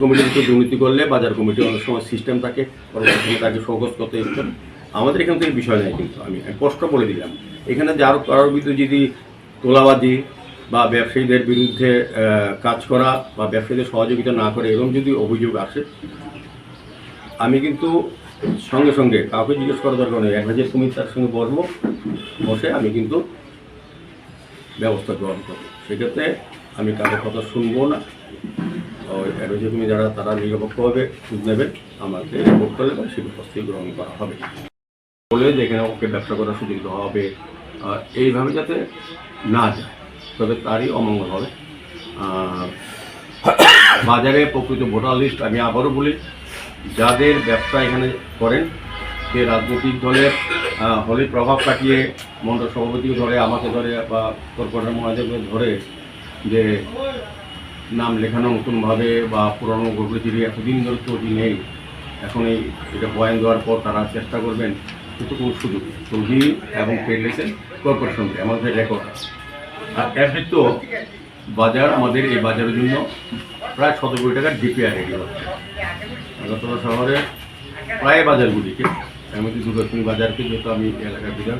কমিটিতে দুর্নীতি করলে বাজার কমিটি অনেক সময় সিস্টেম থাকে তাকে শোকজ করতে ইচ্ছেন আমাদের এখান থেকে বিষয় নেই কিন্তু, আমি স্পষ্ট বলে দিলাম। এখানে যার কারোর বিরুদ্ধে যদি তোলাবাজি বা ব্যবসায়ীদের বিরুদ্ধে কাজ করা বা ব্যবসায়ীদের সহযোগিতা না করে এরকম যদি অভিযোগ আসে, আমি কিন্তু সঙ্গে সঙ্গে কাউকে জিজ্ঞেস করার দরকার নেই। এক হাজার কমিটি তার সঙ্গে বসবো, বসে আমি কিন্তু ব্যবস্থা গ্রহণ করব। সেক্ষেত্রে আমি কারোর কথা শুনব না। ওই অ্যাডভাইজার যারা, তারা নিরপেক্ষভাবে সুদ নেবে, আমাকে রিপোর্ট করলে বা সেই ব্যবস্থা গ্রহণ করা হবে। বলে যে এখানে ওকে ব্যবসা করার সুযোগ দেওয়া হবে এইভাবে যাতে না যায়, তবে তারই অমঙ্গল হবে। বাজারে প্রকৃত ভোটার লিস্ট আমি আবারও বলি, যাদের ব্যবসা এখানে করেন যে রাজনৈতিক দলের হলে প্রভাব কাটিয়ে, মন্ডল সভাপতিকে ধরে, আমাকে ধরে, বা কর্পোরেটর মহাদেবকে ধরে, যে নাম লেখানো নতুনভাবে বা পুরনো গোগুলো যদি এতদিন ধরে চটি নেই। এখন এই এটা বয়ান দেওয়ার পর তারা চেষ্টা করবেন কিন্তু কোনো সুযোগ। চৌধুরী এবং ট্রেড কর্পোরেশন থেকে আমাদের রেকর্ড আর এর বাজার, আমাদের এই বাজারের জন্য প্রায় শত কোটি টাকার ডিপিআর রেডি হচ্ছে। আগরতলা শহরে প্রায় বাজারগুলিকে, এমনকি দুর্গাপুরি বাজারকে যেহেতু আমি এলাকার বিধান